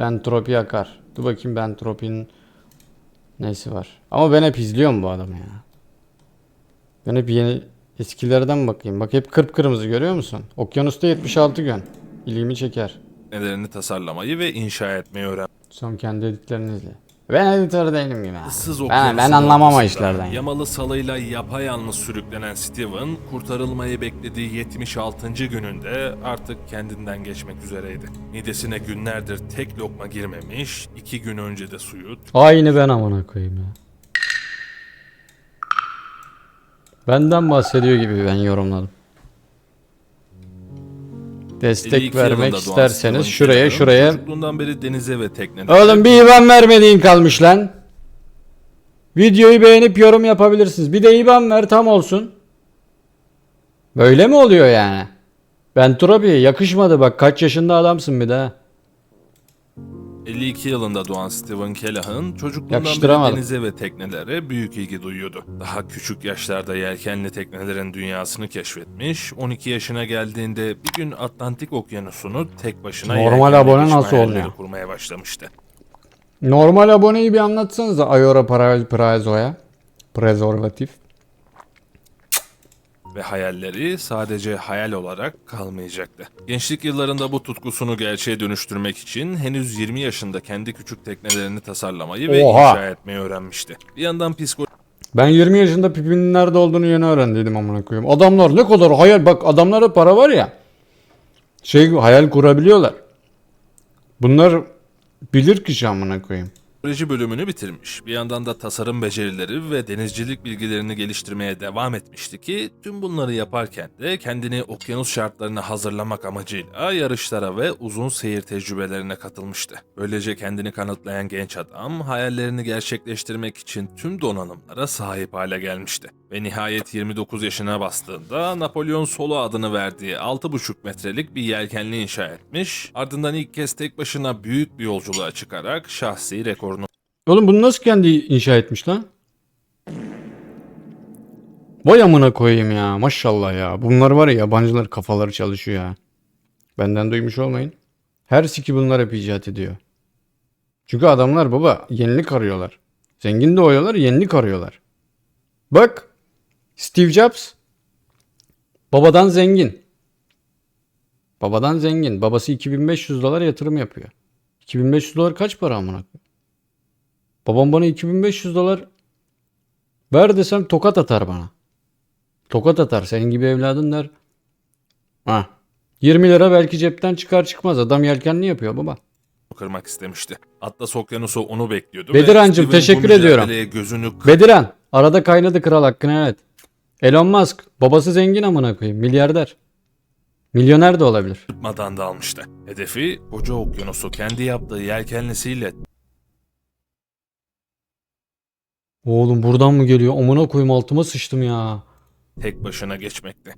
Bentropi akar. Dur bakayım Bentropi'nin nesi var. Ama ben hep izliyorum bu adamı ya. Ben hep yeni eskilerden bakayım. Bak hep kıpkırmızı görüyor musun? Okyanusta 76 gün. İlgimi çeker. teknelerini tasarlamayı ve inşa etmeyi öğrenmişti. Son kendi editlerini izle. Ben editör değilim ha. Issız Ben, ben anlamam o işlerden. ya. Yamalı salıyla yapayalnız sürüklenen Steven, kurtarılmayı beklediği 76. gününde artık kendinden geçmek üzereydi. Midesine günlerdir tek lokma girmemiş, iki gün önce de suyu Aynı ben amına koyayım ya. Benden bahsediyor gibi ben yorumladım. Destek 52 vermek isterseniz şuraya şuraya. Çocukluğundan beri denize ve teknelere Oğlum bir IBAN vermediğin kalmış lan. Videoyu beğenip yorum yapabilirsiniz. Bir de IBAN ver tam olsun. Böyle mi oluyor yani? Ben Turabi'ye yakışmadı bak kaç yaşında adamsın bir de. 52 yılında doğan Stephen Callahan çocukluğundan beri denize ve teknelere büyük ilgi duyuyordu. Daha küçük yaşlarda yelkenli teknelerin dünyasını keşfetmiş, 12 yaşına geldiğinde bir gün Atlantik Okyanusu'nu tek başına Normal yelkenle abone nasıl olmuyor? kurmaya başlamıştı. Normal aboneyi bir anlatsanıza Ayora Pra- Prazo'ya. Prezervatif. Ve hayalleri sadece hayal olarak kalmayacaktı. Gençlik yıllarında bu tutkusunu gerçeğe dönüştürmek için henüz 20 yaşında kendi küçük teknelerini tasarlamayı ve Oha! inşa etmeyi öğrenmişti. Bir yandan psikolojik Ben 20 yaşında pipinin nerede olduğunu yeni öğrendiydim amına koyayım. Adamlar ne kadar hayal bak adamlara para var ya. Şey hayal kurabiliyorlar. Bunlar bilir kişi amına koyayım. Teknoloji bölümünü bitirmiş. Bir yandan da tasarım becerileri ve denizcilik bilgilerini geliştirmeye devam etmişti ki tüm bunları yaparken de kendini okyanus şartlarına hazırlamak amacıyla yarışlara ve uzun seyir tecrübelerine katılmıştı. Böylece kendini kanıtlayan genç adam hayallerini gerçekleştirmek için tüm donanımlara sahip hale gelmişti. Ve nihayet 29 yaşına bastığında Napolyon Solo adını verdiği 6,5 metrelik bir yelkenli inşa etmiş. Ardından ilk kez tek başına büyük bir yolculuğa çıkarak şahsi rekorunu Oğlum bunu nasıl kendi inşa etmiş lan? Vay amına koyayım ya maşallah ya. Bunlar var ya yabancılar kafaları çalışıyor ya. Benden duymuş olmayın. Her siki bunlar hep icat ediyor. Çünkü adamlar baba yenilik arıyorlar. Zengin de oyuyorlar yenilik arıyorlar. Bak Steve Jobs babadan zengin. Babadan zengin. Babası 2500 dolar yatırım yapıyor. 2500 dolar kaç para amına? Babam bana 2500 dolar ver desem tokat atar bana. Tokat atar. Senin gibi evladın der. Ha. 20 lira belki cepten çıkar çıkmaz. Adam yelkenli yapıyor baba. kırmak istemişti. Atlas Okyanusu onu bekliyordu. Bu teşekkür ediyorum. Gözünü Bediran. Arada kaynadı kral hakkını evet. Elon Musk. Babası zengin amına koyayım. Milyarder. Milyoner de olabilir. kırpmadan da almıştı. Hedefi koca okyanusu kendi yaptığı yelkenlisiyle Oğlum buradan mı geliyor? Amına koyayım altıma sıçtım ya. tek başına geçmekti.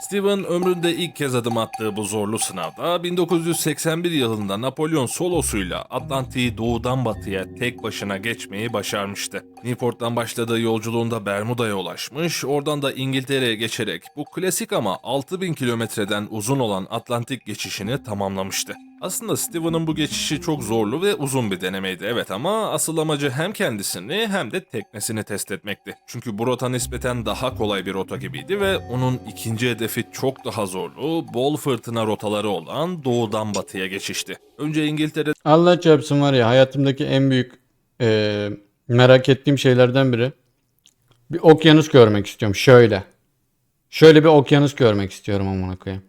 Steven ömründe ilk kez adım attığı bu zorlu sınavda 1981 yılında Napolyon solosuyla Atlantik'i doğudan batıya tek başına geçmeyi başarmıştı. Newport'tan başladığı yolculuğunda Bermuda'ya ulaşmış, oradan da İngiltere'ye geçerek bu klasik ama 6000 kilometreden uzun olan Atlantik geçişini tamamlamıştı. Aslında Steven'ın bu geçişi çok zorlu ve uzun bir denemeydi evet ama asıl amacı hem kendisini hem de teknesini test etmekti. Çünkü bu rota nispeten daha kolay bir rota gibiydi ve onun ikinci hedefi çok daha zorlu, bol fırtına rotaları olan doğudan batıya geçişti. Önce İngiltere'den Allah çarpsın var ya hayatımdaki en büyük eee, merak ettiğim şeylerden biri. Bir okyanus görmek istiyorum şöyle. Şöyle bir okyanus görmek istiyorum amına koyayım.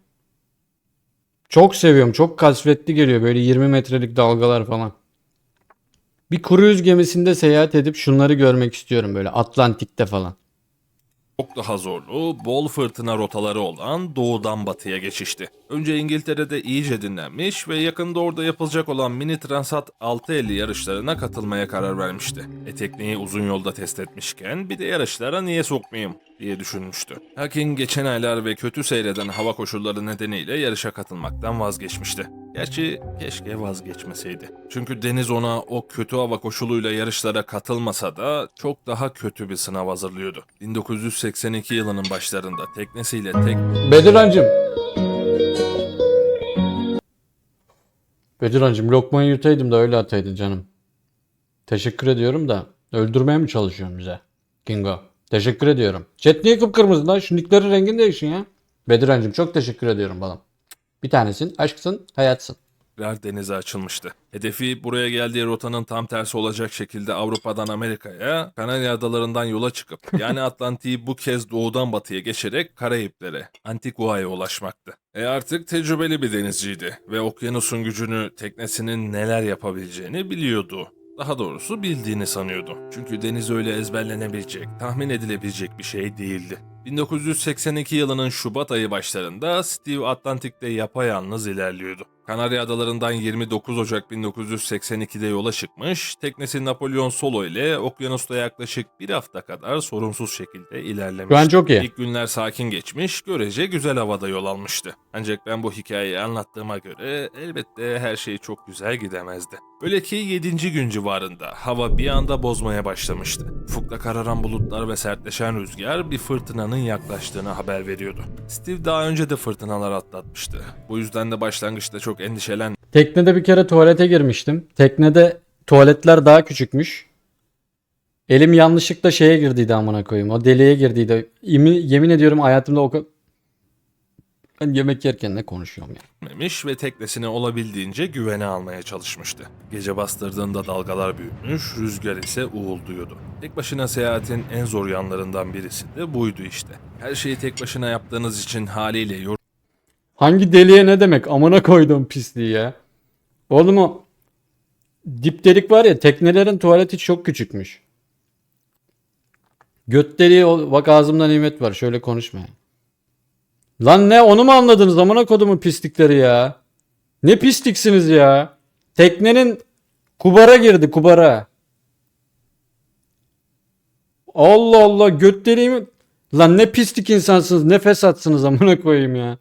Çok seviyorum. Çok kasvetli geliyor böyle 20 metrelik dalgalar falan. Bir kruz gemisinde seyahat edip şunları görmek istiyorum böyle Atlantik'te falan. çok daha zorlu, bol fırtına rotaları olan doğudan batıya geçişti. Önce İngiltere'de iyice dinlenmiş ve yakında orada yapılacak olan Mini Transat 650 yarışlarına katılmaya karar vermişti. E tekneyi uzun yolda test etmişken bir de yarışlara niye sokmayayım diye düşünmüştü. Lakin geçen aylar ve kötü seyreden hava koşulları nedeniyle yarışa katılmaktan vazgeçmişti. Gerçi keşke vazgeçmeseydi. Çünkü Deniz ona o kötü hava koşuluyla yarışlara katılmasa da çok daha kötü bir sınav hazırlıyordu. 1982 yılının başlarında teknesiyle tek Bedirancım. Bedirhan'cığım lokmayı yutaydım da öyle ataydın canım. Teşekkür ediyorum da öldürmeye mi çalışıyorsun bize? Kingo. Teşekkür ediyorum. Chat niye kıpkırmızı lan? Şu nicklerin rengini değişin ya. Bedirhan'cığım çok teşekkür ediyorum balım. Bir tanesin, aşksın, hayatsın. tekrar denize açılmıştı. Hedefi buraya geldiği rotanın tam tersi olacak şekilde Avrupa'dan Amerika'ya, Kanarya Adalarından yola çıkıp yani Atlantik'i bu kez doğudan batıya geçerek Karayiplere, Antigua'ya ulaşmaktı. E artık tecrübeli bir denizciydi ve okyanusun gücünü teknesinin neler yapabileceğini biliyordu. Daha doğrusu bildiğini sanıyordu. Çünkü deniz öyle ezberlenebilecek, tahmin edilebilecek bir şey değildi. 1982 yılının Şubat ayı başlarında Steve Atlantik'te yapayalnız ilerliyordu. Kanarya Adalarından 29 Ocak 1982'de yola çıkmış, teknesi Napolyon Solo ile okyanusta yaklaşık bir hafta kadar sorunsuz şekilde ilerlemişti. Şu an çok iyi. İlk günler sakin geçmiş, görece güzel havada yol almıştı. Ancak ben bu hikayeyi anlattığıma göre elbette her şey çok güzel gidemezdi. Öyle ki 7. gün civarında hava bir anda bozmaya başlamıştı. Ufukta kararan bulutlar ve sertleşen rüzgar bir fırtınanın yaklaştığını haber veriyordu. Steve daha önce de fırtınalar atlatmıştı. Bu yüzden de başlangıçta çok endişelen Teknede bir kere tuvalete girmiştim. Teknede tuvaletler daha küçükmüş. Elim yanlışlıkla şeye girdiydi amına koyayım. O deliğe girdiydi. Yemin, yemin ediyorum hayatımda o. Ben yemek yerken ne konuşuyorum ya. etmemiş ve teknesini olabildiğince güvene almaya çalışmıştı. Gece bastırdığında dalgalar büyümüş, rüzgar ise uğulduyordu. Tek başına seyahatin en zor yanlarından birisi de buydu işte. Her şeyi tek başına yaptığınız için haliyle Hangi deliğe ne demek? Amına koydum pisliği ya. Oğlum o dip delik var ya teknelerin tuvaleti çok küçükmüş. Göt deliği bak ağzımda nimet var şöyle konuşma. Lan ne onu mu anladınız amına kodumun pislikleri ya. Ne pisliksiniz ya. Teknenin kubara girdi kubara. Allah Allah göt deliği mi? Lan ne pislik insansınız ne fesatsınız amına koyayım ya.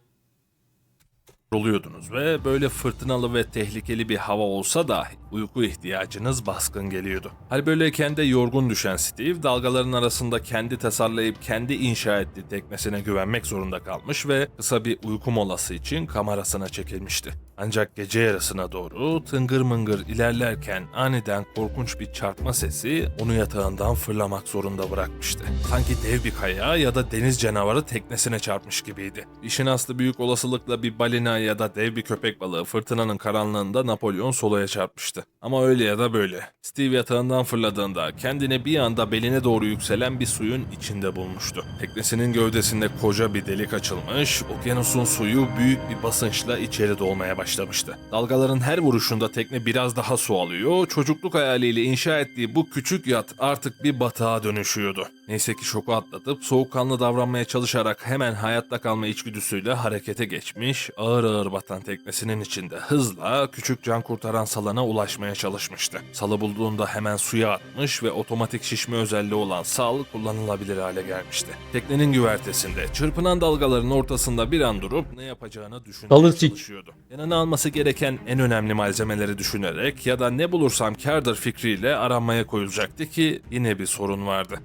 Oluyordunuz ve böyle fırtınalı ve tehlikeli bir hava olsa dahi uyku ihtiyacınız baskın geliyordu. Hal böyleyken de yorgun düşen Steve dalgaların arasında kendi tasarlayıp kendi inşa ettiği teknesine güvenmek zorunda kalmış ve kısa bir uyku molası için kamerasına çekilmişti. Ancak gece yarısına doğru tıngır mıngır ilerlerken aniden korkunç bir çarpma sesi onu yatağından fırlamak zorunda bırakmıştı. Sanki dev bir kaya ya da deniz canavarı teknesine çarpmış gibiydi. İşin aslı büyük olasılıkla bir balina ya da dev bir köpek balığı fırtınanın karanlığında Napolyon Solo'ya çarpmıştı. Ama öyle ya da böyle. Steve yatağından fırladığında kendini bir anda beline doğru yükselen bir suyun içinde bulmuştu. Teknesinin gövdesinde koca bir delik açılmış, okyanusun suyu büyük bir basınçla içeri dolmaya başlamıştı. Dalgaların her vuruşunda tekne biraz daha su alıyor, çocukluk hayaliyle inşa ettiği bu küçük yat artık bir batağa dönüşüyordu. Neyse ki şoku atlatıp soğukkanlı davranmaya çalışarak hemen hayatta kalma içgüdüsüyle harekete geçmiş, ağır ağır batan teknesinin içinde hızla küçük can kurtaran salana ulaşmaya çalışmıştı. Salı bulduğunda hemen suya atmış ve otomatik şişme özelliği olan sal kullanılabilir hale gelmişti. Teknenin güvertesinde çırpınan dalgaların ortasında bir an durup ne yapacağını düşünmeye Salı çalışıyordu. Yanına alması gereken en önemli malzemeleri düşünerek ya da ne bulursam kârdır fikriyle aranmaya koyulacaktı ki yine bir sorun vardı.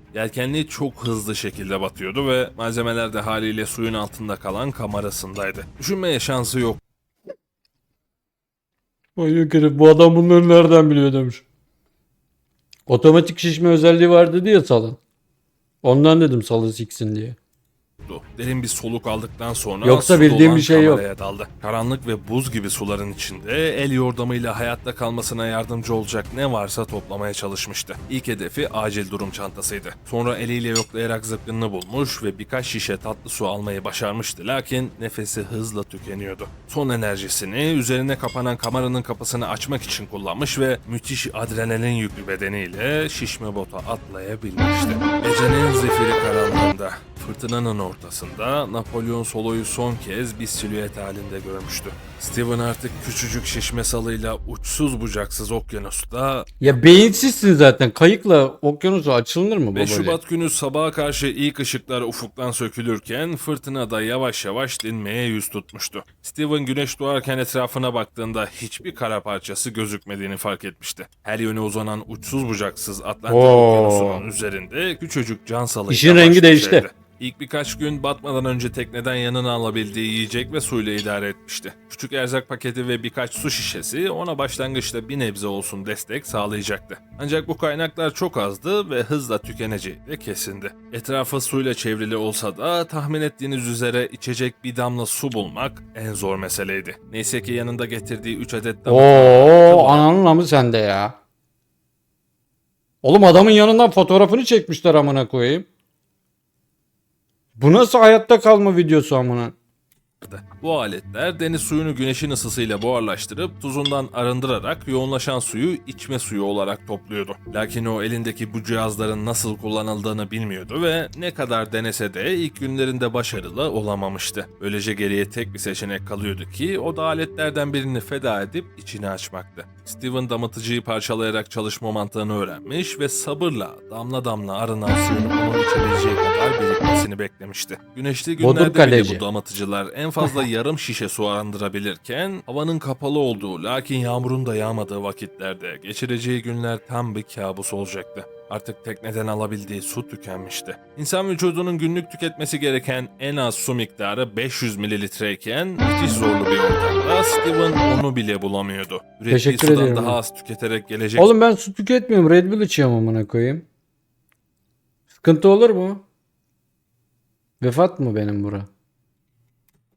Yelkenli çok hızlı şekilde batıyordu ve malzemeler de haliyle suyun altında kalan kamerasındaydı. Düşünmeye şansı yok. Manyak herif bu adam bunları nereden biliyor demiş. Otomatik şişme özelliği var dedi ya salın. Ondan dedim salı siksin diye. Yoktu. Derin bir soluk aldıktan sonra Yoksa bildiğim bir şey yok. daldı. Karanlık ve buz gibi suların içinde el yordamıyla hayatta kalmasına yardımcı olacak ne varsa toplamaya çalışmıştı. İlk hedefi acil durum çantasıydı. Sonra eliyle yoklayarak zıpkınını bulmuş ve birkaç şişe tatlı su almayı başarmıştı. Lakin nefesi hızla tükeniyordu. Son enerjisini üzerine kapanan kameranın kapısını açmak için kullanmış ve müthiş adrenalin yüklü bedeniyle şişme bota atlayabilmişti. Gecenin zifiri karanlığında Fırtınanın ortasında Napolyon Solo'yu son kez bir silüet halinde görmüştü. Steven artık küçücük şişme salıyla uçsuz bucaksız okyanusta Ya beyinsizsin zaten. Kayıkla okyanusa açılır mı 5 baba? Şubat günü sabaha karşı ilk ışıklar ufuktan sökülürken fırtına da yavaş yavaş dinmeye yüz tutmuştu. Steven güneş doğarken etrafına baktığında hiçbir kara parçası gözükmediğini fark etmişti. Her yöne uzanan uçsuz bucaksız Atlantik Oo. okyanusunun üzerinde küçücük can salıyla İşin rengi değişti. İlk birkaç gün batmadan önce tekneden yanına alabildiği yiyecek ve suyla idare etmişti. Küçük erzak paketi ve birkaç su şişesi ona başlangıçta bir nebze olsun destek sağlayacaktı. Ancak bu kaynaklar çok azdı ve hızla tükeneceği de kesindi. Etrafı suyla çevrili olsa da tahmin ettiğiniz üzere içecek bir damla su bulmak en zor meseleydi. Neyse ki yanında getirdiği 3 adet damla Oo ananın amı sende ya. Oğlum adamın yanından fotoğrafını çekmişler amına koyayım. Bu nasıl hayatta kalma videosu amına? Bu aletler deniz suyunu güneşin ısısıyla buharlaştırıp tuzundan arındırarak yoğunlaşan suyu içme suyu olarak topluyordu. Lakin o elindeki bu cihazların nasıl kullanıldığını bilmiyordu ve ne kadar denese de ilk günlerinde başarılı olamamıştı. Böylece geriye tek bir seçenek kalıyordu ki o da aletlerden birini feda edip içini açmaktı. Steven damıtıcıyı parçalayarak çalışma mantığını öğrenmiş ve sabırla damla damla arınan suyun onun içebileceği kadar birikmesini beklemişti. Güneşli günlerde bile bu damatıcılar en fazla yarım şişe su arındırabilirken havanın kapalı olduğu lakin yağmurun da yağmadığı vakitlerde geçireceği günler tam bir kabus olacaktı. Artık tekneden alabildiği su tükenmişti. İnsan vücudunun günlük tüketmesi gereken en az su miktarı 500 mililitreyken müthiş zorlu bir ortamda Steven onu bile bulamıyordu. Ürettiği Teşekkür sudan ederim. daha az tüketerek gelecek Oğlum ben su tüketmiyorum. Red Bull içiyorum amına koyayım. Sıkıntı olur mu? Vefat mı benim bura?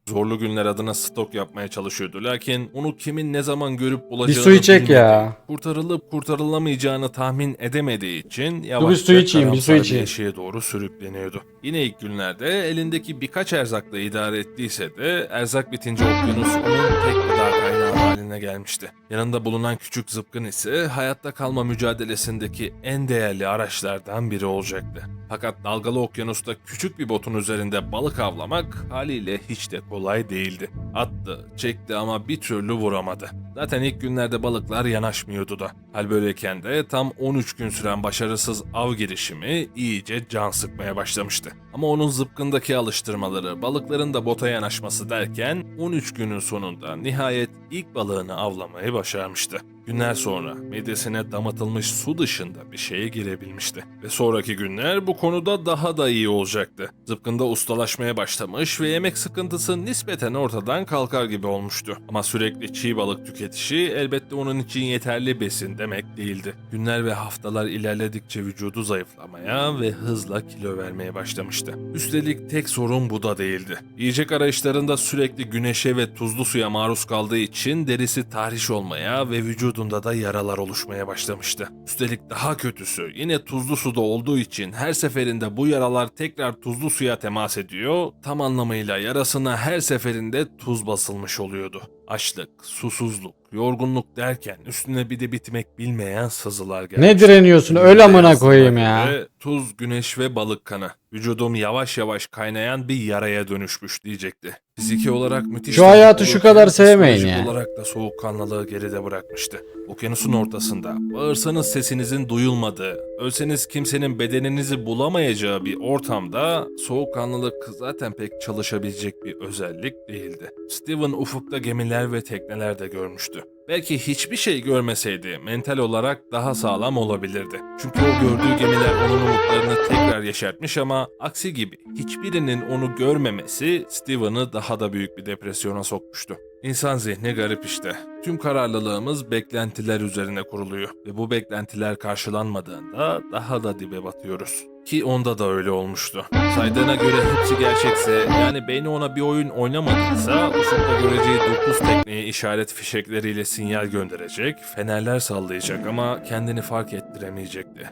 Zorlu günler adına stok yapmaya çalışıyordu. Lakin onu kimin ne zaman görüp bulacağını su içek bilmedi. ya. Kurtarılıp kurtarılamayacağını tahmin edemediği için bir yavaşça su içeyim, bir su karamsar içeyim. eşiğe doğru sürükleniyordu. Yine ilk günlerde elindeki birkaç erzakla idare ettiyse de erzak bitince okyanus onun tek gıda kaynağı haline gelmişti. Yanında bulunan küçük zıpkın ise hayatta kalma mücadelesindeki en değerli araçlardan biri olacaktı. Fakat dalgalı okyanusta küçük bir botun üzerinde balık avlamak haliyle hiç de kolay değildi. Attı, çekti ama bir türlü vuramadı. Zaten ilk günlerde balıklar yanaşmıyordu da. Hal böyleyken de tam 13 gün süren başarısız av girişimi iyice can sıkmaya başlamıştı. Ama onun zıpkındaki alıştırmaları, balıkların da bota yanaşması derken 13 günün sonunda nihayet ilk balığını avlamayı başarmıştı. Günler sonra midesine damatılmış su dışında bir şeye girebilmişti. Ve sonraki günler bu konuda daha da iyi olacaktı. Zıpkında ustalaşmaya başlamış ve yemek sıkıntısı nispeten ortadan kalkar gibi olmuştu. Ama sürekli çiğ balık tüketişi elbette onun için yeterli besin demek değildi. Günler ve haftalar ilerledikçe vücudu zayıflamaya ve hızla kilo vermeye başlamıştı. Üstelik tek sorun bu da değildi. Yiyecek arayışlarında sürekli güneşe ve tuzlu suya maruz kaldığı için derisi tahriş olmaya ve vücudunda da yaralar oluşmaya başlamıştı. Üstelik daha kötüsü yine tuzlu suda olduğu için her seferinde bu yaralar tekrar tuzlu suya temas ediyor, tam anlamıyla yarasına her seferinde tuz basılmış oluyordu. Açlık, susuzluk, yorgunluk derken üstüne bir de bitmek bilmeyen sızılar gelmişti. Ne direniyorsun? Öl amına koyayım ya. Tuz, güneş ve balık kanı. Vücudum yavaş yavaş kaynayan bir yaraya dönüşmüş diyecekti. Fiziki olarak müthiş... Şu hayatı şu kadar sevmeyin ya. olarak da soğukkanlılığı geride bırakmıştı. Okyanusun ortasında bağırsanız sesinizin duyulmadığı, ölseniz kimsenin bedeninizi bulamayacağı bir ortamda soğukkanlılık zaten pek çalışabilecek bir özellik değildi. Steven ufukta gemiler ve tekneler de görmüştü. Belki hiçbir şey görmeseydi mental olarak daha sağlam olabilirdi. Çünkü o gördüğü gemiler onun umutlarını tekrar yeşertmiş ama aksi gibi hiçbirinin onu görmemesi Steven'ı daha da büyük bir depresyona sokmuştu. İnsan zihni garip işte. Tüm kararlılığımız beklentiler üzerine kuruluyor ve bu beklentiler karşılanmadığında daha da dibe batıyoruz. Ki onda da öyle olmuştu. Saydığına göre hepsi gerçekse yani beyni ona bir oyun oynamadıysa ufukta göreceği 9 tekneye işaret fişekleriyle sinyal gönderecek, fenerler sallayacak ama kendini fark ettiremeyecekti.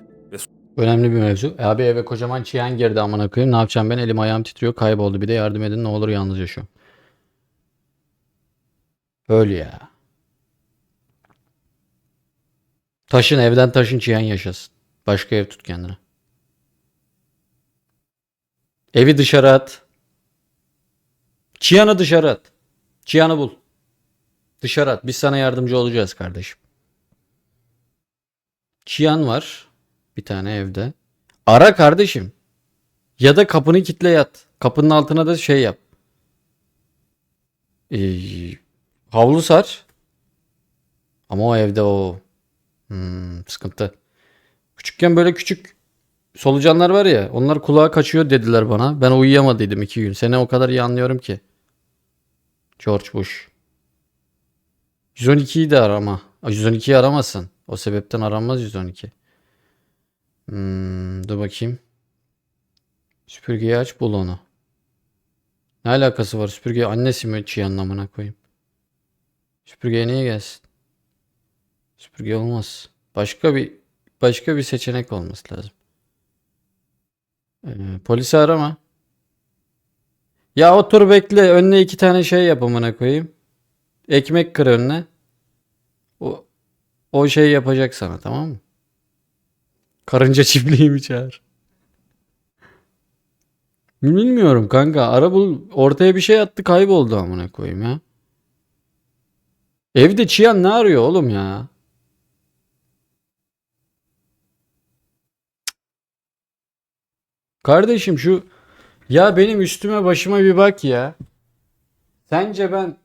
Önemli bir mevzu. E abi eve kocaman çiyen girdi amına koyayım. Ne yapacağım ben? Elim ayağım titriyor. Kayboldu. Bir de yardım edin ne olur yalnız yaşıyorum. Öl ya. Taşın evden taşın çiyen yaşasın. Başka ev tut kendine. Evi dışarı at. Çiyanı dışarı at. Çiyanı bul. Dışarı at. Biz sana yardımcı olacağız kardeşim. Çiyan var. Bir tane evde. Ara kardeşim. Ya da kapını kitle yat. Kapının altına da şey yap. Ee, havlu sar. Ama o evde o. Hmm, sıkıntı. Küçükken böyle küçük solucanlar var ya onlar kulağa kaçıyor dediler bana. Ben uyuyamadıydım iki gün. Seni o kadar iyi anlıyorum ki. George Bush. 112'yi de arama. Ay, 112'yi aramasın. O sebepten aranmaz 112. Hmm, dur bakayım. Süpürgeyi aç bul onu. Ne alakası var? Süpürge annesi mi çiğ anlamına koyayım. Süpürgeye niye gelsin? Süpürge olmaz. Başka bir başka bir seçenek olması lazım. Ee, polisi arama. Ya otur bekle. Önüne iki tane şey yap amına koyayım. Ekmek kır önüne. O o şey yapacak sana tamam mı? Karınca çiftliğimi çağır. Bilmiyorum kanka. Ara bul. Ortaya bir şey attı kayboldu amına koyayım ya. Evde Çiyan ne arıyor oğlum ya? Kardeşim şu ya benim üstüme başıma bir bak ya. Sence ben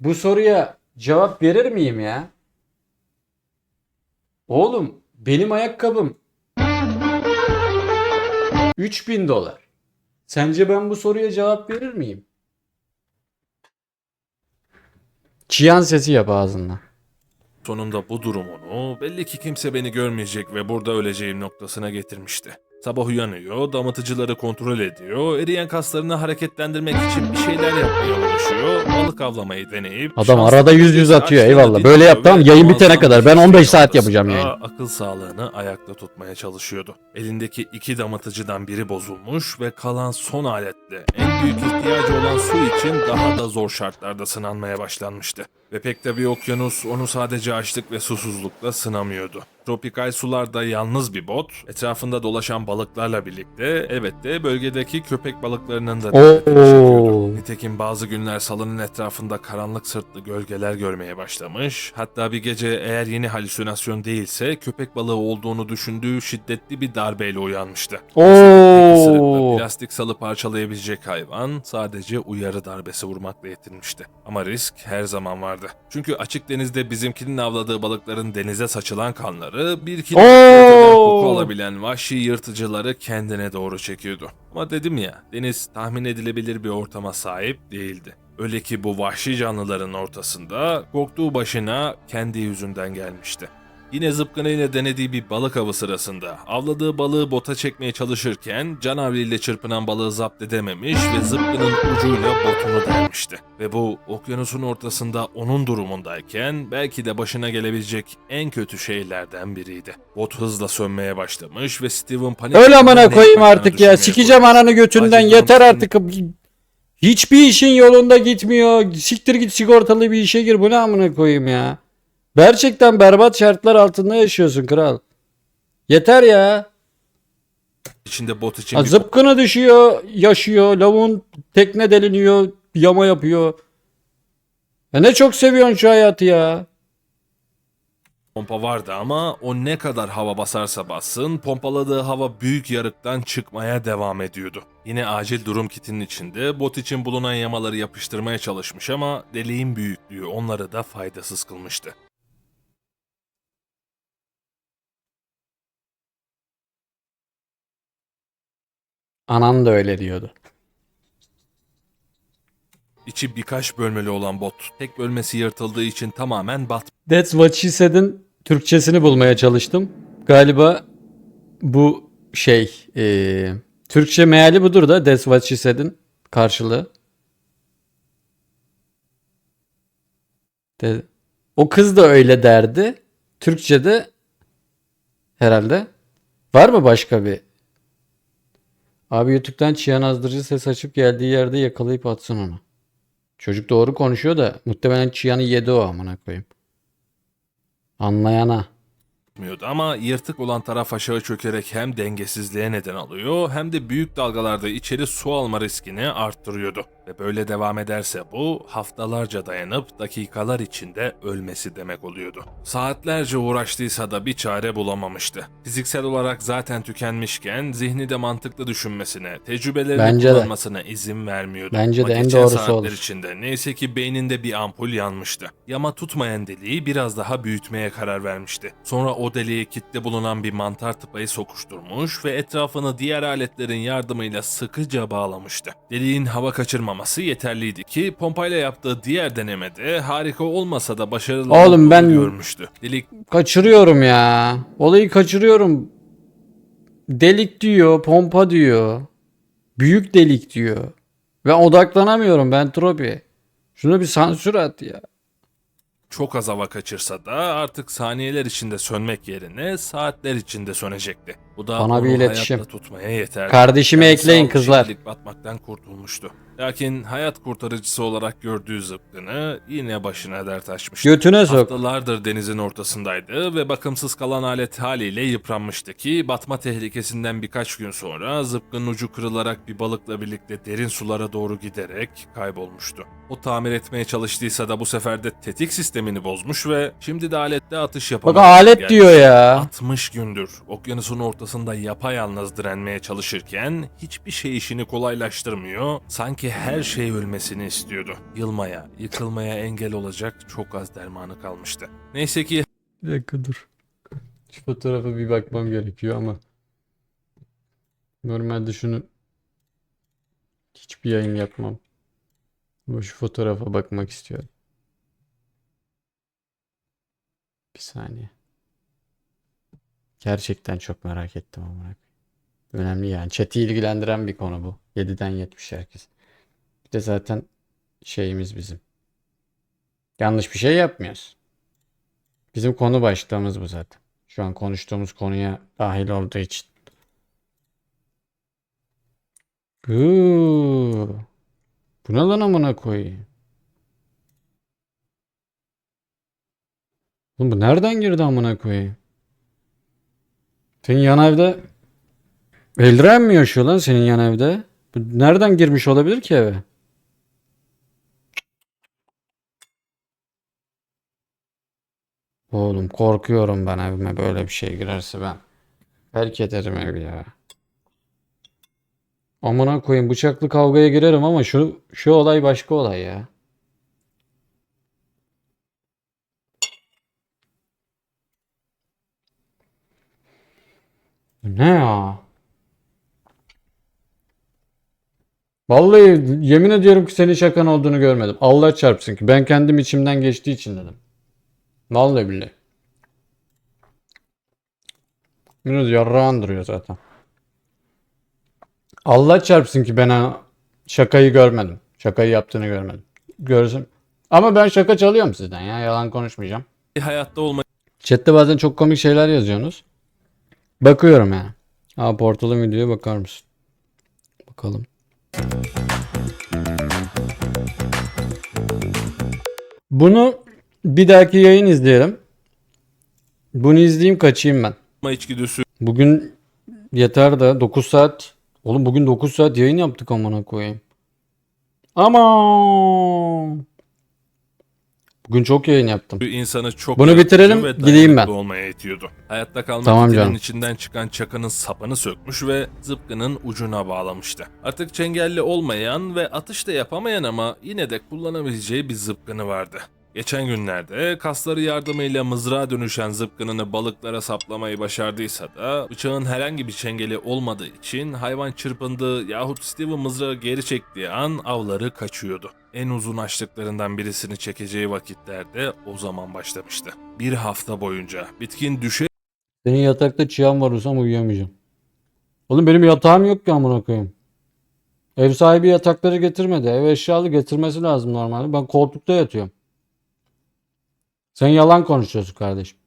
bu soruya cevap verir miyim ya? Oğlum benim ayakkabım 3000 dolar. Sence ben bu soruya cevap verir miyim? Çiyan sesi yap ağzından. Sonunda bu durum onu belli ki kimse beni görmeyecek ve burada öleceğim noktasına getirmişti. Sabah uyanıyor, damıtıcıları kontrol ediyor, eriyen kaslarını hareketlendirmek için bir şeyler yapmaya uğraşıyor, balık avlamayı deneyip... Adam arada yüz yüz atıyor, eyvallah. Böyle yap, tamam, yayın bitene kadar. Ben 15 şey saat yapacağım yayını. Akıl sağlığını ayakta tutmaya çalışıyordu. Elindeki iki damıtıcıdan biri bozulmuş ve kalan son aletle en büyük ihtiyacı olan su için daha da zor şartlarda sınanmaya başlanmıştı. Ve pek de bir okyanus onu sadece açlık ve susuzlukla sınamıyordu. Tropikal sularda yalnız bir bot, etrafında dolaşan balıklarla birlikte elbette bölgedeki köpek balıklarının da dikkatini çekiyordu. Nitekim bazı günler salının etrafında karanlık sırtlı gölgeler görmeye başlamış. Hatta bir gece eğer yeni halüsinasyon değilse köpek balığı olduğunu düşündüğü şiddetli bir darbeyle uyanmıştı. Oo. plastik salı parçalayabilecek hayvan sadece uyarı darbesi vurmakla yetinmişti. Ama risk her zaman vardı. Çünkü açık denizde bizimkinin avladığı balıkların denize saçılan kanları bir kilometre öteden koku alabilen vahşi yırtıcıları kendine doğru çekiyordu. Ama dedim ya deniz tahmin edilebilir bir ortama sahip değildi. Öyle ki bu vahşi canlıların ortasında korktuğu başına kendi yüzünden gelmişti. Yine zıpkınıyla denediği bir balık avı sırasında avladığı balığı bota çekmeye çalışırken canavliyle çırpınan balığı zapt edememiş ve zıpkının ucuyla botunu delmişti. Ve bu okyanusun ortasında onun durumundayken belki de başına gelebilecek en kötü şeylerden biriydi. Bot hızla sönmeye başlamış ve Steven panik... Öyle amına koyayım artık ya. Sikeceğim ananı götünden. Acil Yeter artık. Hiçbir işin yolunda gitmiyor. Siktir git sigortalı bir işe gir. Bu ne amına koyayım ya. Gerçekten berbat şartlar altında yaşıyorsun kral. Yeter ya. içinde bot için Ha, bir düşüyor, yaşıyor. Lavuğun tekne deliniyor, yama yapıyor. Ya ne çok seviyorsun şu hayatı ya. pompa vardı ama o ne kadar hava basarsa bassın pompaladığı hava büyük yarıktan çıkmaya devam ediyordu. Yine acil durum kitinin içinde bot için bulunan yamaları yapıştırmaya çalışmış ama deliğin büyüklüğü onları da faydasız kılmıştı. Anan da öyle diyordu. İçi birkaç bölmeli olan bot tek bölmesi yırtıldığı için tamamen bat That's what she said'in Türkçesini bulmaya çalıştım. Galiba bu şey eee, Türkçe meali budur da That's what she said'in karşılığı. De- o kız da öyle derdi. Türkçe'de herhalde. Var mı başka bir? Abi YouTube'dan çiyan azdırıcı ses açıp geldiği yerde yakalayıp atsın onu. Çocuk doğru konuşuyor da muhtemelen çiyanı yedi o amına koyayım. Anlayana. etmiyordu ama yırtık olan taraf aşağı çökerek hem dengesizliğe neden alıyor hem de büyük dalgalarda içeri su alma riskini arttırıyordu. Ve böyle devam ederse bu haftalarca dayanıp dakikalar içinde ölmesi demek oluyordu. Saatlerce uğraştıysa da bir çare bulamamıştı. Fiziksel olarak zaten tükenmişken zihni de mantıklı düşünmesine, tecrübelerini Bence de. kullanmasına izin vermiyordu. Bence de Ama en geçen doğrusu olur. içinde neyse ki beyninde bir ampul yanmıştı. Yama tutmayan deliği biraz daha büyütmeye karar vermişti. Sonra o deliğe kitle bulunan bir mantar tıpayı sokuşturmuş ve etrafını diğer aletlerin yardımıyla sıkıca bağlamıştı. Deliğin hava kaçırmaması yeterliydi ki pompayla yaptığı diğer denemede harika olmasa da başarılı Oğlum ben- görmüştü. Delik Kaçırıyorum ya. Olayı kaçırıyorum. Delik diyor, pompa diyor. Büyük delik diyor. Ve odaklanamıyorum ben Tropi. Şuna bir sansür at ya. çok az hava kaçırsa da artık saniyeler içinde sönmek yerine saatler içinde sönecekti. Bu da Bana bir iletişim. tutmaya yeterdi. Kardeşimi ekleyin sağ kızlar. kişilik batmaktan kurtulmuştu. Lakin hayat kurtarıcısı olarak gördüğü zıpkını yine başına dert açmıştı. Götüne sok. Haftalardır denizin ortasındaydı ve bakımsız kalan alet haliyle yıpranmıştı ki batma tehlikesinden birkaç gün sonra zıpkının ucu kırılarak bir balıkla birlikte derin sulara doğru giderek kaybolmuştu. O tamir etmeye çalıştıysa da bu sefer de tetik sistemini bozmuş ve şimdi de alette atış Bak yapamadı. alet diyor ya. 60 gündür okyanusun ortasında yapayalnız direnmeye çalışırken hiçbir şey işini kolaylaştırmıyor. Sanki her şey ölmesini istiyordu. Yılmaya, yıkılmaya engel olacak çok az dermanı kalmıştı. Neyse ki Bir dakika dur. Şu fotoğrafa bir bakmam gerekiyor ama normalde şunu hiçbir yayın yapmam. Ama şu fotoğrafa bakmak istiyorum. Bir saniye. Gerçekten çok merak ettim ama. Önemli yani. Chat'i ilgilendiren bir konu bu. 7'den 70 herkes. Bir de zaten şeyimiz bizim. Yanlış bir şey yapmıyoruz. Bizim konu başlığımız bu zaten. Şu an konuştuğumuz konuya dahil olduğu için. Huu. Bu ne lan amına koyayım? Oğlum bu nereden girdi amına koyayım? Senin yan evde eldiren mi yaşıyor lan senin yan evde? Nereden girmiş olabilir ki eve? Oğlum korkuyorum ben evime böyle bir şey girerse ben. Terk ederim evi ya. Amına koyayım bıçaklı kavgaya girerim ama şu şu olay başka olay ya. Ne ya? Vallahi yemin ediyorum ki senin şakan olduğunu görmedim. Allah çarpsın ki ben kendim içimden geçtiği için dedim. Vallahi billahi. Biraz yarrağı duruyor zaten. Allah çarpsın ki ben şakayı görmedim. Şakayı yaptığını görmedim. Görsün. Ama ben şaka çalıyorum sizden ya. Yalan konuşmayacağım. hayatta olmayı Chat'te bazen çok komik şeyler yazıyorsunuz. Bakıyorum yani. Aa portalın videoya bakar mısın? Bakalım. Bunu bir dahaki yayın izleyelim. Bunu izleyeyim kaçayım ben. içgüdüsü Bugün yeter de 9 saat. Oğlum bugün 9 saat yayın yaptık amına koyayım. Ama Bugün çok yayın yaptım. insanı çok Bunu bitirelim, ve gideyim ben. olmaya itiyordu. Hayatta kalmak Tamam için canım. içinden çıkan çakının sapını sökmüş ve zıpkının ucuna bağlamıştı. Artık çengelli olmayan ve atış da yapamayan ama yine de kullanabileceği bir zıpkını vardı. Geçen günlerde kasları yardımıyla mızrağa dönüşen zıpkınını balıklara saplamayı başardıysa da bıçağın herhangi bir çengeli olmadığı için hayvan çırpındığı yahut Steven mızrağı geri çektiği an avları kaçıyordu. En uzun açlıklarından birisini çekeceği vakitlerde o zaman başlamıştı. Bir hafta boyunca bitkin düşe Senin yatakta çiyan var olsam uyuyamayacağım. Oğlum benim yatağım yok ki amına koyayım. Ev sahibi yatakları getirmedi. Ev eşyalı getirmesi lazım normalde. Ben koltukta yatıyorum. Sen yalan konuşuyorsun kardeşim.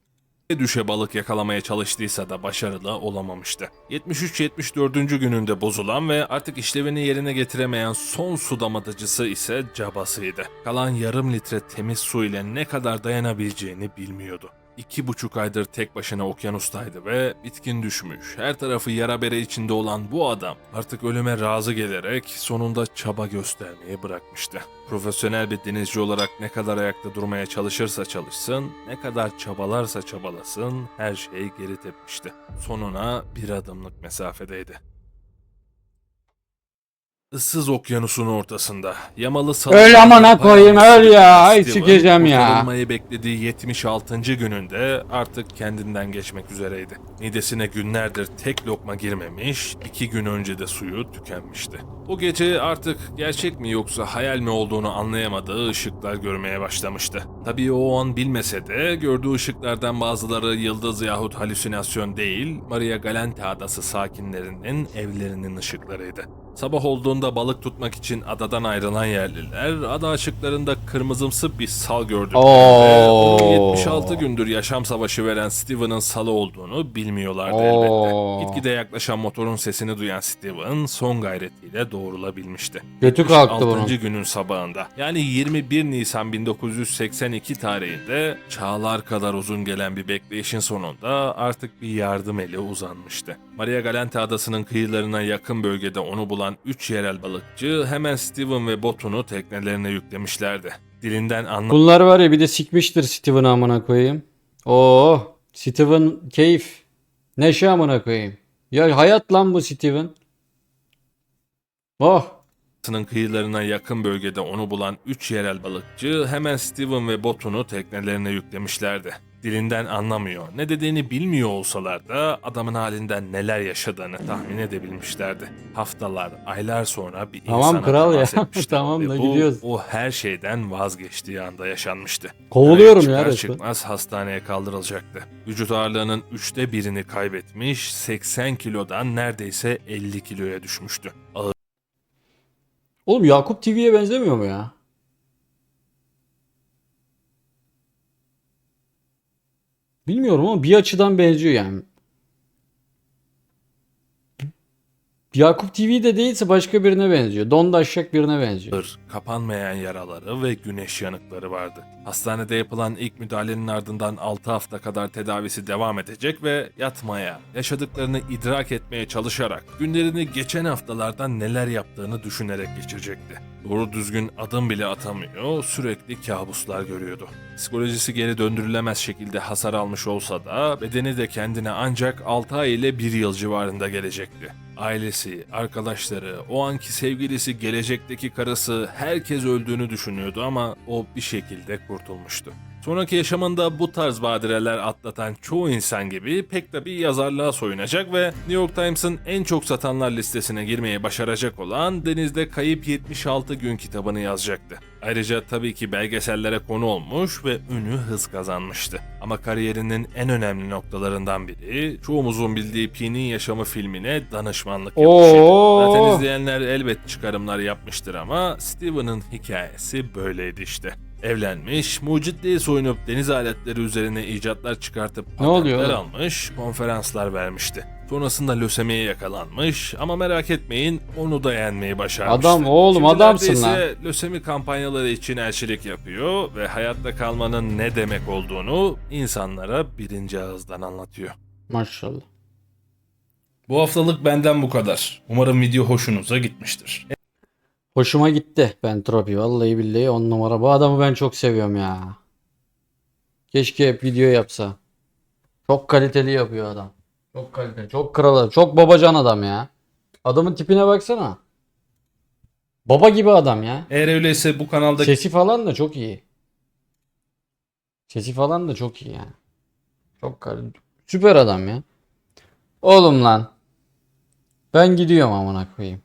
düşe balık yakalamaya çalıştıysa da başarılı olamamıştı. 73-74. gününde bozulan ve artık işlevini yerine getiremeyen son su damlatıcısı ise cabasıydı. Kalan yarım litre temiz su ile ne kadar dayanabileceğini bilmiyordu. İki buçuk aydır tek başına okyanustaydı ve bitkin düşmüş. Her tarafı yara bere içinde olan bu adam artık ölüme razı gelerek sonunda çaba göstermeyi bırakmıştı. Profesyonel bir denizci olarak ne kadar ayakta durmaya çalışırsa çalışsın, ne kadar çabalarsa çabalasın her şey geri tepmişti. Sonuna bir adımlık mesafedeydi. Issız okyanusun ortasında yamalı Öl amına koyayım, öl ya. Ay sikeceğim ya. Kurtarılmayı beklediği 76. gününde artık kendinden geçmek üzereydi. Midesine günlerdir tek lokma girmemiş, iki gün önce de suyu tükenmişti. O gece artık gerçek mi yoksa hayal mi olduğunu anlayamadığı ışıklar görmeye başlamıştı. Tabii o an bilmese de gördüğü ışıklardan bazıları yıldız yahut halüsinasyon değil, Maria Galante adası sakinlerinin evlerinin ışıklarıydı. Sabah olduğunda balık tutmak için adadan ayrılan yerliler ada açıklarında kırmızımsı bir sal onun 76 gündür yaşam savaşı veren Steven'ın salı olduğunu bilmiyorlardı Oo. elbette. Gitgide yaklaşan motorun sesini duyan Steven son gayretiyle doğrulabilmişti. Götü kalktı 76. bunun. günün sabahında yani 21 Nisan 1982 tarihinde çağlar kadar uzun gelen bir bekleyişin sonunda artık bir yardım eli uzanmıştı. Maria Galante adasının kıyılarına yakın bölgede onu bulan 3 yerel balıkçı hemen Steven ve botunu teknelerine yüklemişlerdi. Dilinden anlamadığı Bunlar var ya bir de sikmiştir Steven amına koyayım. Oo, Steven keyif. Neşe amına koyayım. Ya hayat lan bu Steven. Oh. Adasının kıyılarına yakın bölgede onu bulan 3 yerel balıkçı hemen Steven ve botunu teknelerine yüklemişlerdi. Dilinden anlamıyor, ne dediğini bilmiyor olsalar da adamın halinden neler yaşadığını tahmin edebilmişlerdi. Haftalar, aylar sonra bir Tamam insana kral ya. Tamam da gidiyoruz. O her şeyden vazgeçtiği anda yaşanmıştı. Kovuluyorum Çıkar ya resmen. çıkmaz hastaneye kaldırılacaktı. Vücut ağırlığının üçte birini kaybetmiş, 80 kilodan neredeyse 50 kiloya düşmüştü. Oğlum Yakup TV'ye benzemiyor mu ya? Bilmiyorum ama bir açıdan benziyor yani. Yakup TV de değilse başka birine benziyor. Don Daşşak birine benziyor. kapanmayan yaraları ve güneş yanıkları vardı. Hastanede yapılan ilk müdahalenin ardından 6 hafta kadar tedavisi devam edecek ve yatmaya, yaşadıklarını idrak etmeye çalışarak günlerini geçen haftalardan neler yaptığını düşünerek geçirecekti. Doğru düzgün adım bile atamıyor, sürekli kabuslar görüyordu. Psikolojisi geri döndürülemez şekilde hasar almış olsa da bedeni de kendine ancak 6 ay ile 1 yıl civarında gelecekti. Ailesi, arkadaşları, o anki sevgilisi, gelecekteki karısı herkes öldüğünü düşünüyordu ama o bir şekilde kurtulmuştu. Sonraki yaşamında bu tarz badireler atlatan çoğu insan gibi pek tabii yazarlığa soyunacak ve New York Times'ın en çok satanlar listesine girmeyi başaracak olan Denizde Kayıp 76 Gün kitabını yazacaktı. Ayrıca tabii ki belgesellere konu olmuş ve ünü hız kazanmıştı. Ama kariyerinin en önemli noktalarından biri çoğumuzun bildiği Pi'nin Yaşamı filmine danışmanlık yapışıydı. Oo. Zaten izleyenler elbet çıkarımlar yapmıştır ama Steven'ın hikayesi böyleydi işte. Evlenmiş, mucitliğe soyunup deniz aletleri üzerine icatlar çıkartıp oluyor patentler almış, konferanslar vermişti. Sonrasında lösemiye yakalanmış ama merak etmeyin onu da yenmeyi başarmıştı. Adam oğlum, Şimdi adamsın neredeyse lösemi kampanyaları için elçilik yapıyor ve hayatta kalmanın ne demek olduğunu insanlara birinci ağızdan anlatıyor. Maşallah. Bu haftalık benden bu kadar. Umarım video hoşunuza gitmiştir. Hoşuma gitti Pentropi. Vallahi billahi on numara. Bu adamı ben çok seviyorum ya. Keşke hep video yapsa. Çok kaliteli yapıyor adam. Çok kaliteli. Çok kral adam. Çok babacan adam ya. Adamın tipine baksana. Baba gibi adam ya. Eğer öyleyse bu kanalda Sesi falan da çok iyi. Sesi falan da çok iyi yani. Çok kal- süper adam ya. Oğlum lan. Ben gidiyorum amına koyayım.